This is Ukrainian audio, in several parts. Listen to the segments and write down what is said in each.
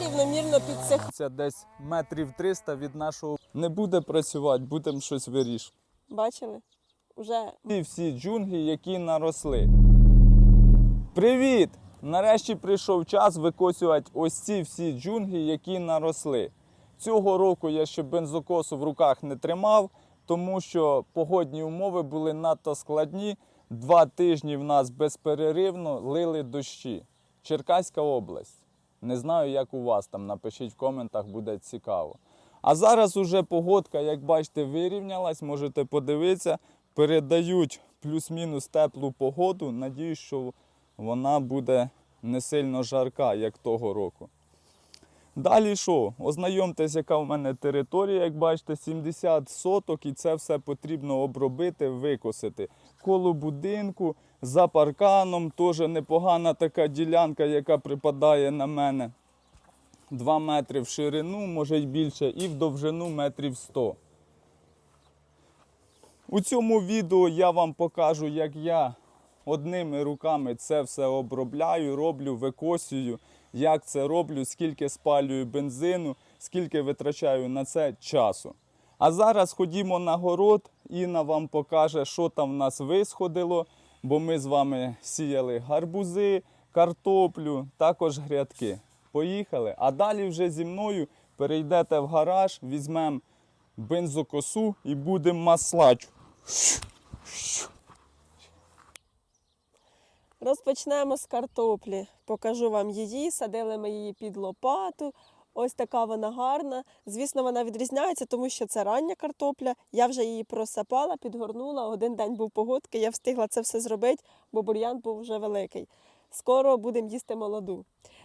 рівномірно підсихає. Це десь метрів 300 від нашого не буде працювати, будемо щось вирішувати. Бачили? Уже І всі джунглі, які наросли. Привіт! Нарешті прийшов час викосювати ось ці всі джунглі, які наросли. Цього року я ще бензокосу в руках не тримав, тому що погодні умови були надто складні. Два тижні в нас безперервно лили дощі. Черкаська область. Не знаю, як у вас там. Напишіть в коментах, буде цікаво. А зараз уже погодка, як бачите, вирівнялась, можете подивитися. Передають плюс-мінус теплу погоду. Надіюсь, що вона буде не сильно жарка, як того року. Далі що? Ознайомтесь, яка в мене територія, як бачите, 70 соток, і це все потрібно обробити, викосити. Коло будинку, за парканом, теж непогана така ділянка, яка припадає на мене. 2 метри в ширину, може й більше, і в довжину метрів 100. У цьому відео я вам покажу, як я одними руками це все обробляю, роблю, викосюю, як це роблю, скільки спалюю бензину, скільки витрачаю на це часу. А зараз ходімо на город, Інна вам покаже, що там в нас висходило, бо ми з вами сіяли гарбузи, картоплю, також грядки. Поїхали. А далі вже зі мною перейдете в гараж, візьмемо бензокосу і будемо маслач. Розпочнемо з картоплі. Покажу вам її. Садили ми її під лопату. Ось така вона гарна. Звісно, вона відрізняється, тому що це рання картопля. Я вже її просапала, підгорнула. Один день був погодки. Я встигла це все зробити, бо бур'ян був вже великий. Скоро будемо їсти молоду.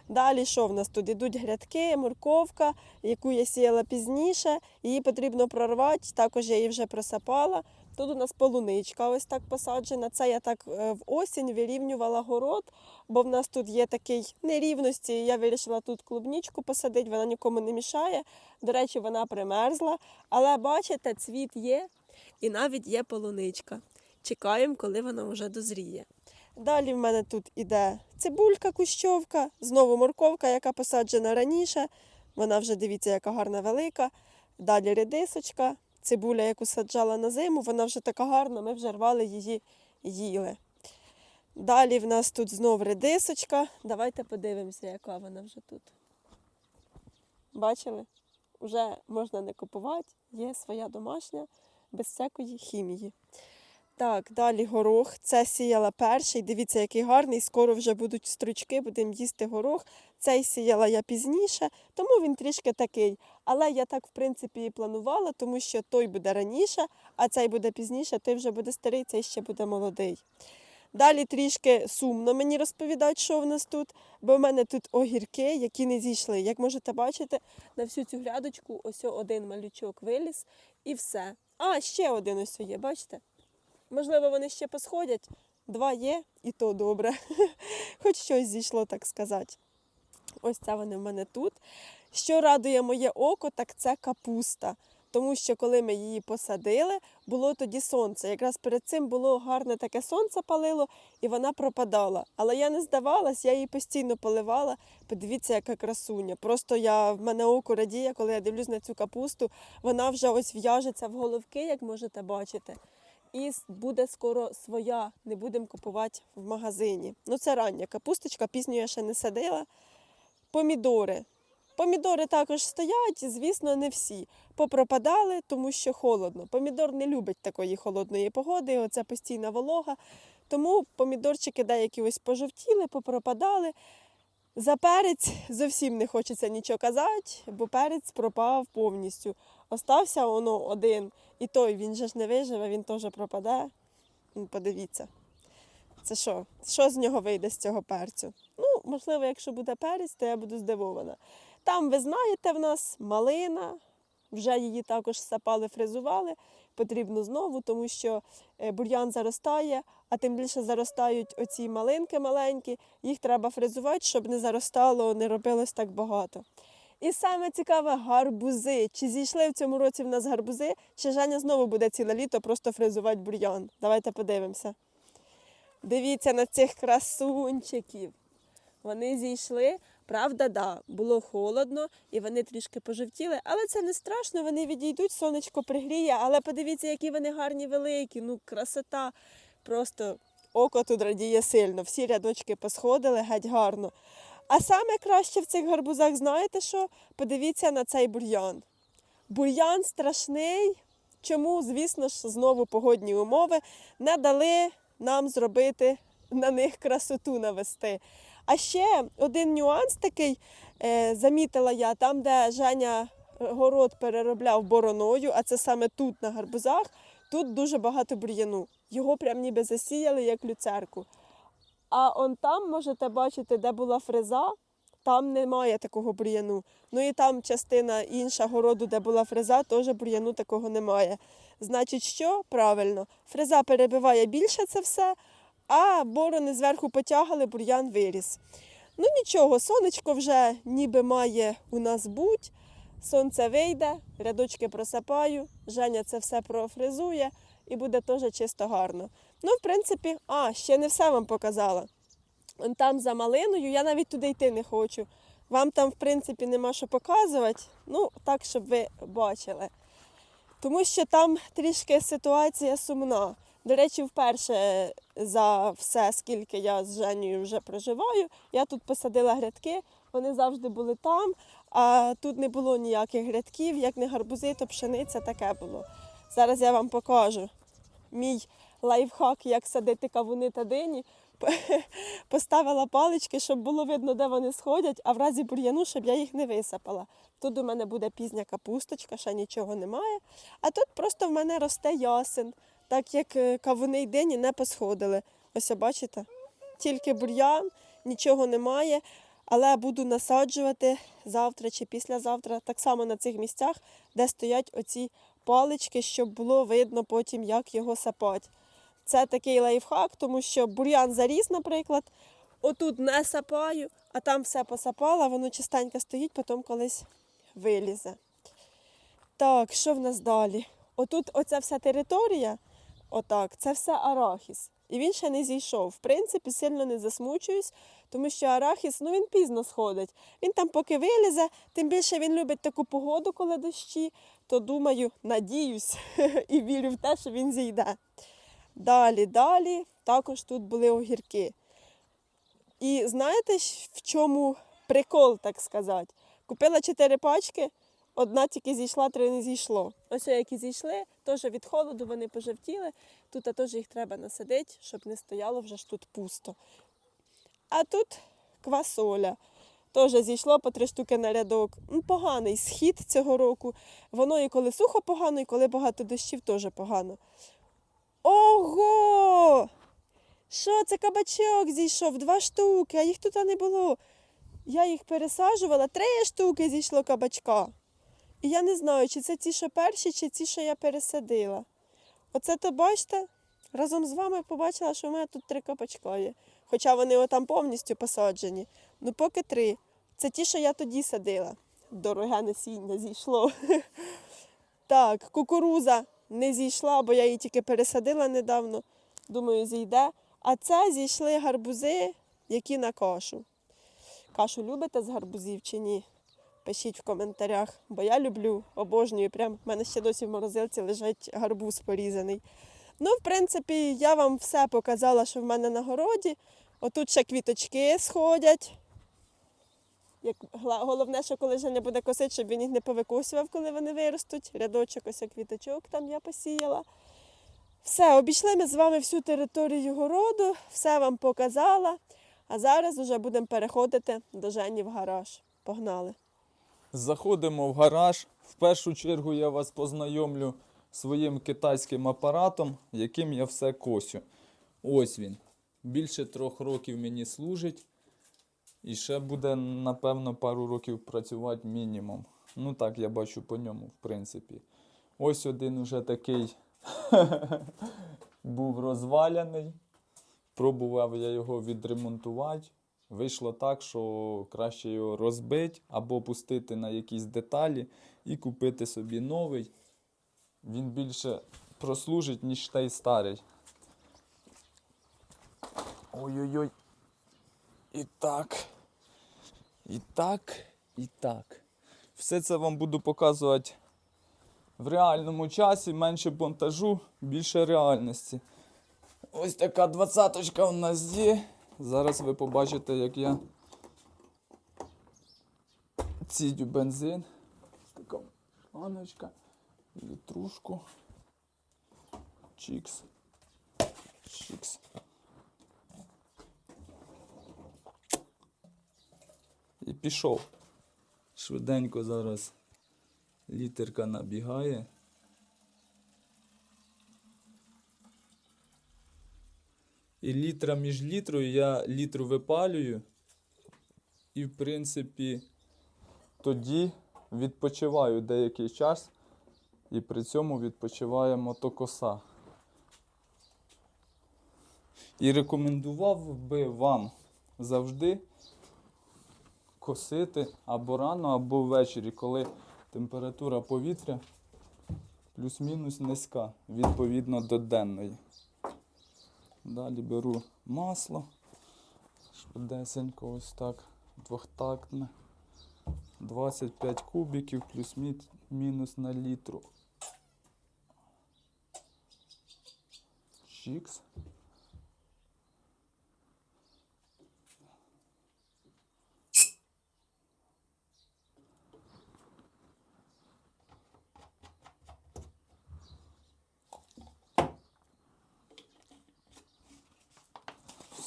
Далі що в нас тут? Ідуть грядки, морковка, яку я сіяла пізніше. Її потрібно прорвати. Також я її вже просапала. Тут у нас полуничка ось так посаджена. Це я так е, в осінь вирівнювала город, бо в нас тут є такий нерівності. Я вирішила тут клубнічку посадити, вона нікому не мішає. До речі, вона примерзла. Але бачите, цвіт є і навіть є полуничка. Чекаємо, коли вона вже дозріє. Далі в мене тут іде цибулька кущовка, знову морковка, яка посаджена раніше. Вона вже дивіться, яка гарна велика. Далі редисочка, цибуля, яку саджала на зиму, вона вже така гарна, ми вже рвали її, їли. Далі в нас тут знов редисочка. Давайте подивимося, яка вона вже тут. Бачили? Вже можна не купувати, є своя домашня, без всякої хімії. Так, далі горох. Це сіяла перший. Дивіться, який гарний. Скоро вже будуть стручки, будемо їсти горох. Цей сіяла я пізніше, тому він трішки такий. Але я так, в принципі, і планувала, тому що той буде раніше, а цей буде пізніше, той вже буде старий, цей ще буде молодий. Далі трішки сумно мені розповідають, що в нас тут, бо в мене тут огірки, які не зійшли. Як можете бачити, на всю цю грядочку ось один малючок виліз і все. А, ще один ось є, бачите? Можливо, вони ще посходять. Два є, і то добре. Хоч щось зійшло, так сказати. Ось це вони в мене тут. Що радує моє око, так це капуста. Тому що коли ми її посадили, було тоді сонце. Якраз перед цим було гарне таке сонце палило, і вона пропадала. Але я не здавалась, я її постійно поливала. Подивіться, яка красуня. Просто я в мене око радіє, коли я дивлюсь на цю капусту. Вона вже ось в'яжеться в головки, як можете бачити. І буде скоро своя, не будемо купувати в магазині. Ну це рання капусточка, пізню я ще не садила. Помідори. Помідори також стоять, звісно, не всі. Попропадали, тому що холодно. Помідор не любить такої холодної погоди, оце постійна волога. Тому помідорчики деякі ось пожовтіли, попропадали. За перець зовсім не хочеться нічого казати, бо перець пропав повністю. Остався воно один. І той він же ж не виживе, він теж пропаде. Ну, Подивіться. Це що? Що з нього вийде з цього перцю? Ну, можливо, якщо буде перець, то я буду здивована. Там, ви знаєте, в нас малина, вже її також сапали, фрезували. Потрібно знову, тому що е, бур'ян заростає, а тим більше заростають оці малинки маленькі. Їх треба фрезувати, щоб не заростало, не робилось так багато. І саме цікаве гарбузи. Чи зійшли в цьому році в нас гарбузи, чи Женя знову буде ціле літо просто фрезувати бур'ян. Давайте подивимося. Дивіться на цих красунчиків. Вони зійшли. Правда, да, було холодно і вони трішки пожовтіли, але це не страшно, вони відійдуть, сонечко пригріє, але подивіться, які вони гарні великі, ну красота. Просто око тут радіє сильно. Всі рядочки посходили геть гарно. А саме краще в цих гарбузах, знаєте що? Подивіться на цей бур'ян. Бур'ян страшний. Чому, звісно ж, знову погодні умови не дали нам зробити на них красоту навести. А ще один нюанс такий е, замітила я, там, де Женя город переробляв бороною, а це саме тут на гарбузах, тут дуже багато бур'яну. Його прям ніби засіяли, як люцерку. А он там можете бачити, де була фреза, там немає такого бур'яну. Ну і там частина інша городу, де була фреза, теж бур'яну такого немає. Значить, що? Правильно, фреза перебиває більше це все, а борони зверху потягали, бур'ян виріс. Ну нічого, сонечко вже ніби має у нас бути. Сонце вийде, рядочки просапаю, Женя це все профрезує і буде теж чисто гарно. Ну, в принципі, а, ще не все вам показала. Он там за малиною, я навіть туди йти не хочу. Вам там, в принципі, нема що показувати. Ну, так, щоб ви бачили. Тому що там трішки ситуація сумна. До речі, вперше за все, скільки я з Женєю вже проживаю, я тут посадила грядки, вони завжди були там, а тут не було ніяких грядків, як не гарбузи, то пшениця таке було. Зараз я вам покажу мій лайфхак, як садити кавуни та дині. Поставила палички, щоб було видно, де вони сходять, а в разі бур'яну, щоб я їх не висипала. Тут у мене буде пізня капусточка, ще нічого немає. А тут просто в мене росте ясен, так як е, кавуни й дині не посходили. Ось бачите? Тільки бур'ян, нічого немає. Але буду насаджувати завтра чи післязавтра, так само на цих місцях, де стоять оці палички, щоб було видно потім, як його сапати. Це такий лайфхак, тому що бур'ян заріс, наприклад, отут не сапаю, а там все посапала, воно чистенько стоїть, потім колись вилізе. Так, що в нас далі? Отут оця вся територія, отак, це все арахіс. І він ще не зійшов. В принципі, сильно не засмучуюсь, тому що арахіс, ну він пізно сходить. Він там поки вилізе, тим більше він любить таку погоду, коли дощі, то думаю, надіюсь і вірю в те, що він зійде. Далі, далі також тут були огірки. І знаєте, в чому прикол, так сказати? Купила чотири пачки, одна тільки зійшла, три не зійшло. Ось які зійшли, теж від холоду вони пожовтіли. Тут теж їх треба насадити, щоб не стояло вже ж тут пусто. А тут квасоля. Теж зійшло по три штуки на рядок. Ну, поганий схід цього року. Воно і коли сухо погано, і коли багато дощів, теж погано. Ого! Що це кабачок зійшов? Два штуки, а їх тут не було. Я їх пересаджувала, три штуки зійшло кабачка. І я не знаю, чи це ті, що перші, чи ті, що я пересадила. Оце то бачите, разом з вами побачила, що в мене тут три кабачка є. Хоча вони отам повністю посаджені. Ну поки три. Це ті, що я тоді садила. Дороге насіння зійшло. Так, кукуруза не зійшла, бо я її тільки пересадила недавно. Думаю, зійде. А це зійшли гарбузи, які на кашу. Кашу любите з гарбузів чи ні? Пишіть в коментарях, бо я люблю, обожнюю. Прям в мене ще досі в морозилці лежить гарбуз порізаний. Ну, в принципі, я вам все показала, що в мене на городі. Отут ще квіточки сходять. Як головне, що коли Женя буде косити, щоб він їх не повикосював, коли вони виростуть. Рядочок ось квіточок там я посіяла. Все, обійшли ми з вами всю територію городу, все вам показала. А зараз вже будемо переходити до Жені в гараж. Погнали. Заходимо в гараж. В першу чергу я вас познайомлю своїм китайським апаратом, яким я все косю. Ось він. Більше трьох років мені служить. І ще буде, напевно, пару років працювати мінімум. Ну так, я бачу по ньому, в принципі. Ось один уже такий був розваляний. Пробував я його відремонтувати. Вийшло так, що краще його розбити або пустити на якісь деталі і купити собі новий. Він більше прослужить, ніж той старий. Ой-ой-ой. І так. І так, і так. Все це вам буду показувати в реальному часі, менше монтажу, більше реальності. Ось така двадцяточка у нас є. Зараз ви побачите, як я цідю бензин. Така шланочка, літрушку. Чікс. Чікс. І пішов. Швиденько зараз літерка набігає. І літра між літрою я літру випалюю. І, в принципі, тоді відпочиваю деякий час. І при цьому відпочиває мотокоса. І рекомендував би вам завжди косити або рано, або ввечері, коли температура повітря плюс-мінус низька, відповідно до денної. Далі беру масло, швидесенько ось так, двохтактне. 25 кубиків плюс-мінус на літру. Чікс.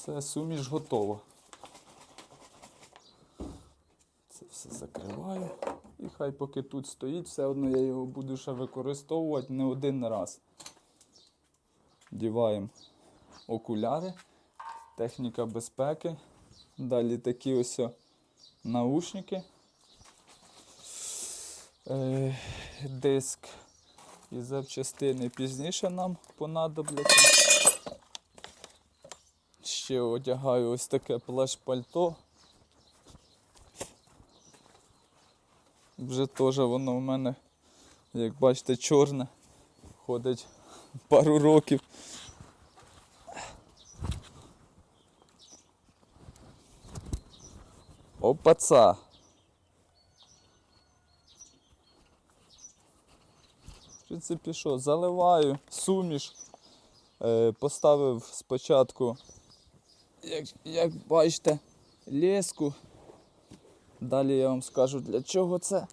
Все, суміш готова. Це все закриваю. І хай поки тут стоїть, все одно я його буду ще використовувати не один раз. Діваємо окуляри, техніка безпеки. Далі такі ось наушники. Е, диск і запчастини пізніше нам понадобляться. Ще одягаю ось таке плащ-пальто. Вже теж воно в мене, як бачите, чорне. Ходить пару років. Опаца. В принципі, що, заливаю суміш. Е, поставив спочатку, як, як бачите, леску. Далі я вам скажу для чого це.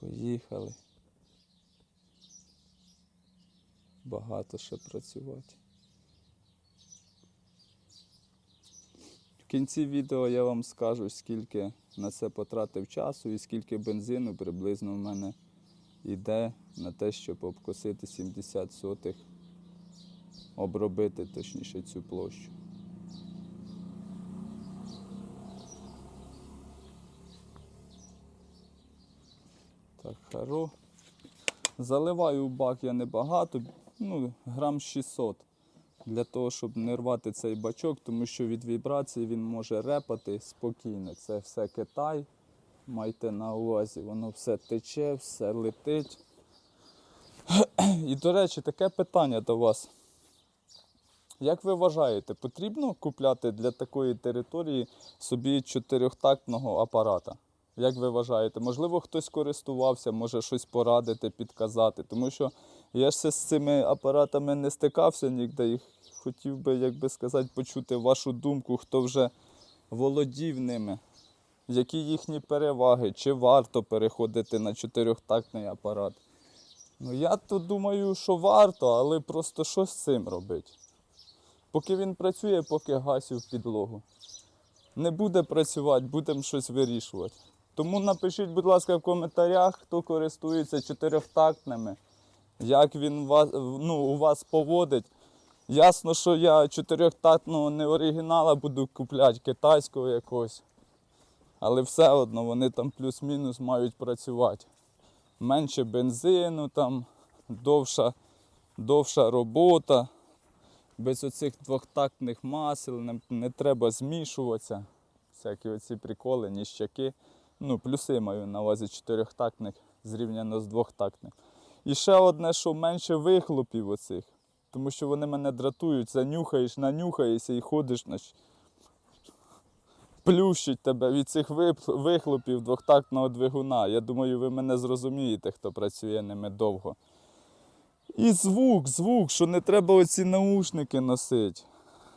Поїхали. Багато ще працювати. В кінці відео я вам скажу, скільки на це потратив часу і скільки бензину приблизно в мене йде на те, щоб обкосити 70 сотих, обробити точніше цю площу. Так, харо. Заливаю в бак я небагато, ну, грам 600 для того, щоб не рвати цей бачок, тому що від вібрації він може репати спокійно. Це все Китай. Майте на увазі, воно все тече, все летить. І, до речі, таке питання до вас. Як ви вважаєте, потрібно купляти для такої території собі чотирьохтактного апарата? Як ви вважаєте? Можливо, хтось користувався, може щось порадити, підказати. Тому що я ж з цими апаратами не стикався ніде і хотів би, як би сказати, почути вашу думку, хто вже володів ними. Які їхні переваги, чи варто переходити на чотирьохтактний апарат? Ну я то думаю, що варто, але просто що з цим робити? Поки він працює, поки гасю в підлогу. Не буде працювати, будемо щось вирішувати. Тому напишіть, будь ласка, в коментарях, хто користується чотирьохтактними, як він вас, ну, у вас поводить. Ясно, що я чотирьохтактного не оригінала буду купляти китайського якогось. Але все одно вони там плюс-мінус мають працювати. Менше бензину, там, довша, довша робота. Без оцих двохтактних масел не, не треба змішуватися. Всякі оці приколи, ніщаки. Ну, плюси маю на увазі чотирьохтактник зрівняно з двохтактним. І ще одне, що менше вихлопів оцих. Тому що вони мене дратують, занюхаєш, нанюхаєшся і ходиш, значить, плющить тебе від цих вихлопів двохтактного двигуна. Я думаю, ви мене зрозумієте, хто працює ними довго. І звук, звук, що не треба оці наушники носити.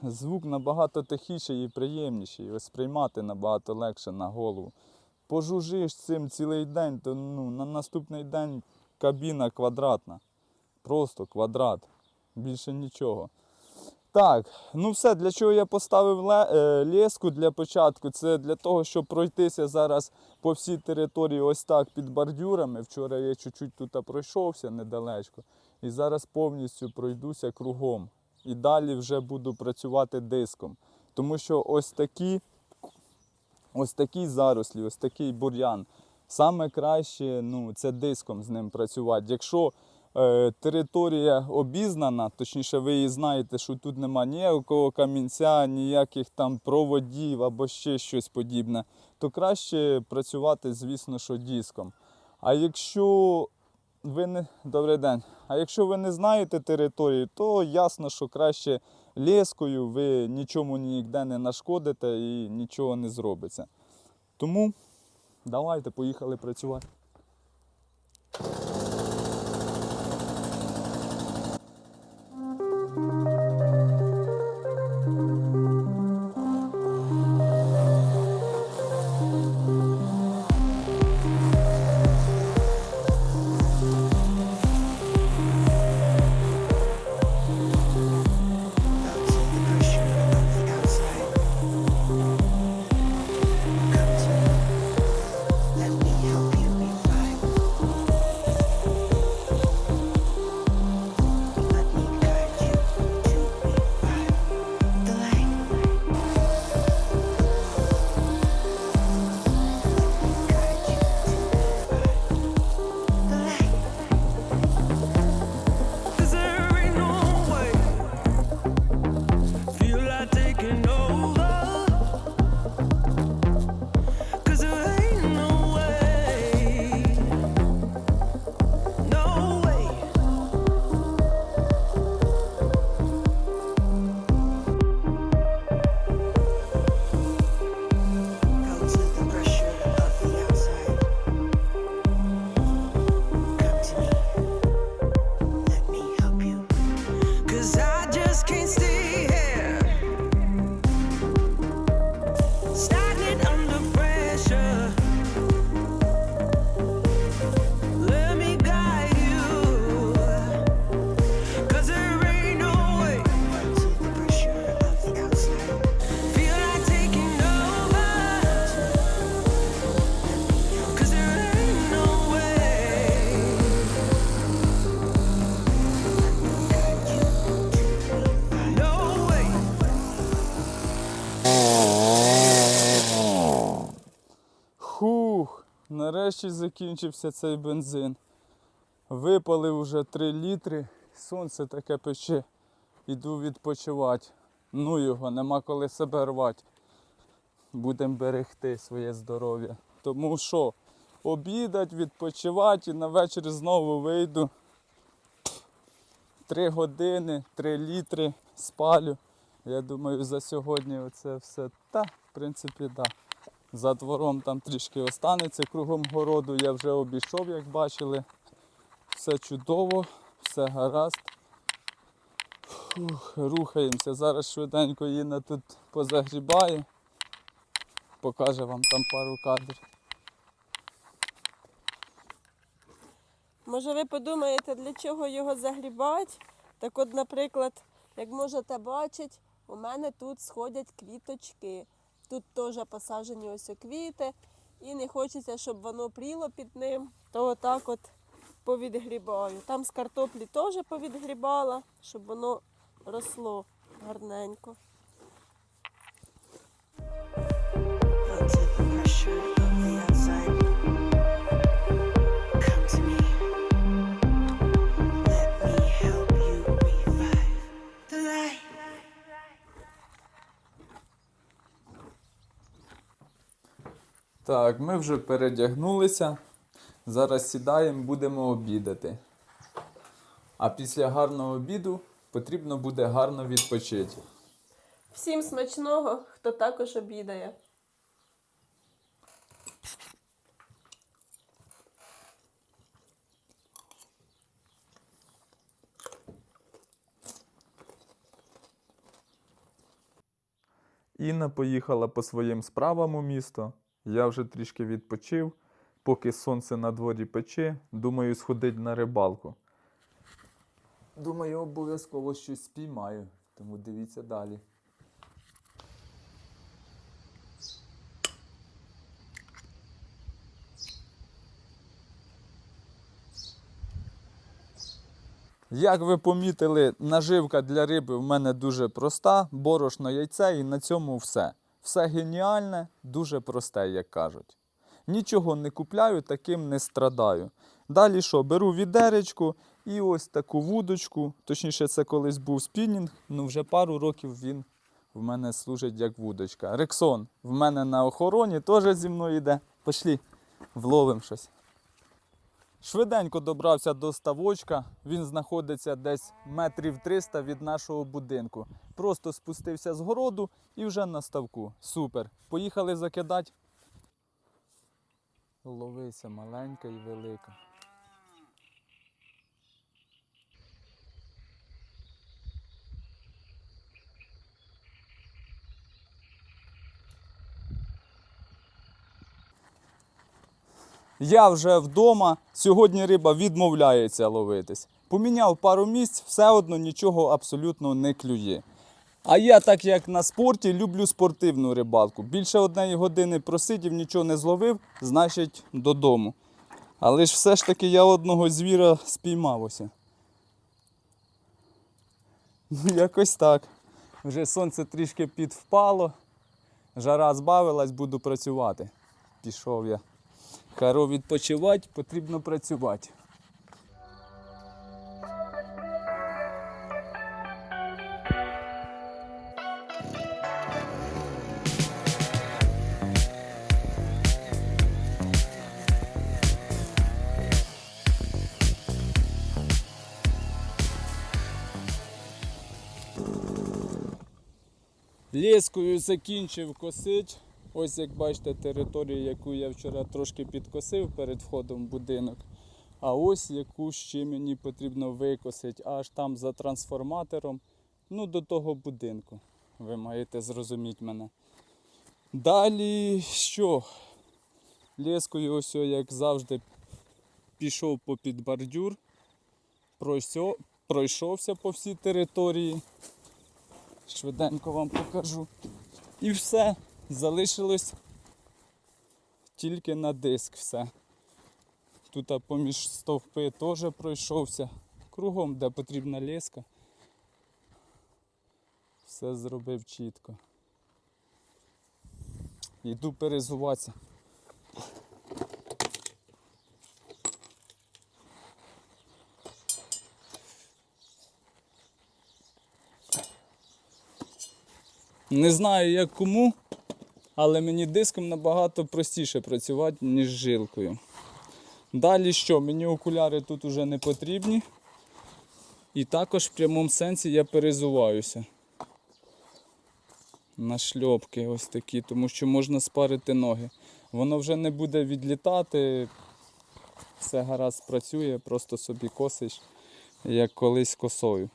Звук набагато тихіший і приємніший. і Сприймати набагато легше на голову. Пожужиш цим цілий день, то ну, на наступний день кабіна квадратна. Просто квадрат. Більше нічого. Так, ну все, для чого я поставив е, леску для початку? Це для того, щоб пройтися зараз по всій території ось так під бордюрами. Вчора я чуть-чуть тут пройшовся недалечко. І зараз повністю пройдуся кругом. І далі вже буду працювати диском. Тому що ось такі, ось такі зарослі, ось такий бур'ян. Саме краще ну, це диском з ним працювати. Якщо територія обізнана, точніше, ви її знаєте, що тут нема ніякого камінця, ніяких там проводів або ще щось подібне, то краще працювати, звісно, що диском. А якщо ви не добрий день. А якщо ви не знаєте території, то ясно, що краще лескою ви нічому ніде не нашкодите і нічого не зробиться. Тому давайте поїхали працювати. Нарешті закінчився цей бензин. Випалив уже 3 літри, сонце таке пече. Іду відпочивати. Ну його, нема коли себе рвати. Будемо берегти своє здоров'я. Тому що обідать, відпочивати і на вечір знову вийду. Три години, три літри спалю. Я думаю, за сьогодні оце все. Та, в принципі, так. Да. За двором там трішки останеться кругом городу. Я вже обійшов, як бачили. Все чудово, все гаразд. Фух, рухаємося. Зараз швиденько Інна тут позагрібає. Покаже вам там пару кадрів. Може, ви подумаєте, для чого його загрібати? Так от, наприклад, як можете бачити, у мене тут сходять квіточки. Тут теж посаджені ось квіти. І не хочеться, щоб воно пріло під ним, то отак от повідгрібаю. Там з картоплі теж повідгрібала, щоб воно росло гарненько. Thank to Так, ми вже передягнулися. Зараз сідаємо, будемо обідати. А після гарного обіду потрібно буде гарно відпочити. Всім смачного, хто також обідає. Інна поїхала по своїм справам у місто. Я вже трішки відпочив, поки сонце на дворі пече, думаю, сходить на рибалку. Думаю, обов'язково щось спіймаю, тому дивіться далі. Як ви помітили, наживка для риби в мене дуже проста, борошно яйце і на цьому все. Все геніальне, дуже просте, як кажуть. Нічого не купляю, таким не страдаю. Далі що, беру відеречку і ось таку вудочку. Точніше, це колись був спінінг, ну вже пару років він в мене служить як вудочка. Рексон в мене на охороні теж зі мною йде. Пошлі, вловим щось. Швиденько добрався до ставочка. Він знаходиться десь метрів 300 від нашого будинку. Просто спустився з городу і вже на ставку. Супер. Поїхали закидати. Ловися маленька і велика. Я вже вдома. Сьогодні риба відмовляється ловитись. Поміняв пару місць, все одно нічого абсолютно не клює. А я, так як на спорті, люблю спортивну рибалку. Більше однієї години просидів, нічого не зловив, значить додому. Але ж все ж таки я одного звіра спіймав ось. Ну, Якось так. Вже сонце трішки підвпало, жара збавилась, буду працювати. Пішов я. Харо відпочивати, потрібно працювати. Лєскою закінчив косить. Ось як бачите, територію, яку я вчора трошки підкосив перед входом в будинок. А ось яку ще мені потрібно викосити, аж там за трансформатором, ну до того будинку. Ви маєте зрозуміти мене. Далі що? Лєскою, ось як завжди, пішов по під бордюр, пройшовся по всій території. Швиденько вам покажу. І все. Залишилось тільки на диск все. Тут поміж стовпи теж пройшовся. Кругом, де потрібна леска. Все зробив чітко. Йду перезуватися. Не знаю як кому, але мені диском набагато простіше працювати, ніж жилкою. Далі що? Мені окуляри тут уже не потрібні. І також в прямому сенсі я перезуваюся. На шльопки ось такі, тому що можна спарити ноги. Воно вже не буде відлітати, все гаразд працює, просто собі косиш, як колись косою.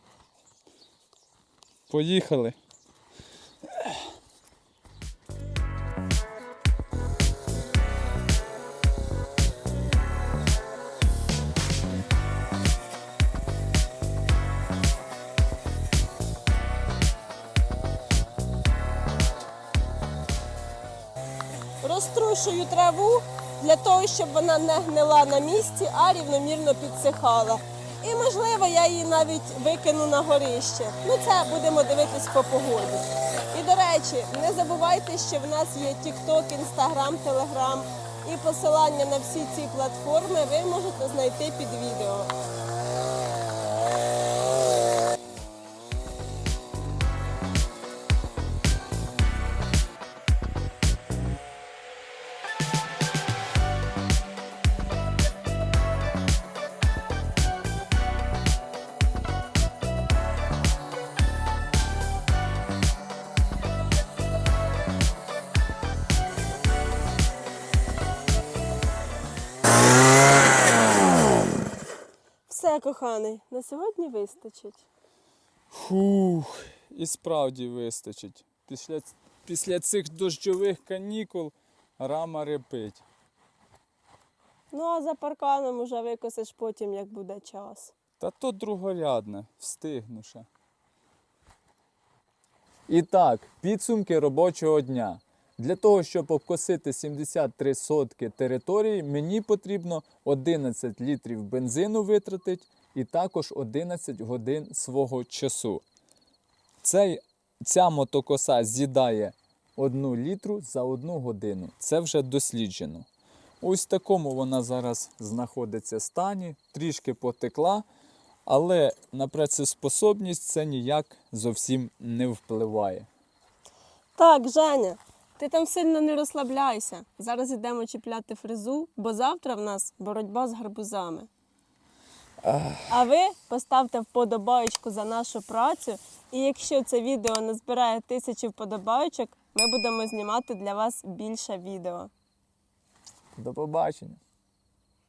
Поїхали. Розтрушую траву для того, щоб вона не гнила на місці, а рівномірно підсихала. І можливо я її навіть викину на горище. Ну це будемо дивитись по погоді. І до речі, не забувайте, що в нас є TikTok, Instagram, Telegram і посилання на всі ці платформи ви можете знайти під відео. Коханий, на сьогодні вистачить. Фух, і справді вистачить. Після, після цих дощових канікул рама репить. Ну а за парканом уже викосиш потім, як буде час. Та то другорядне, встигну ще. І так, підсумки робочого дня. Для того, щоб обкосити 73 сотки території, мені потрібно 11 літрів бензину витратити і також 11 годин свого часу. Цей, ця мотокоса з'їдає 1 літру за 1 годину. Це вже досліджено. Ось в такому вона зараз знаходиться стані, трішки потекла, але на працеспособність це ніяк зовсім не впливає. Так, Женя, ти там сильно не розслабляйся. Зараз йдемо чіпляти фрезу, бо завтра в нас боротьба з гарбузами. А ви поставте вподобаєчку за нашу працю. І якщо це відео назбирає тисячі вподобайочок, ми будемо знімати для вас більше відео. До побачення!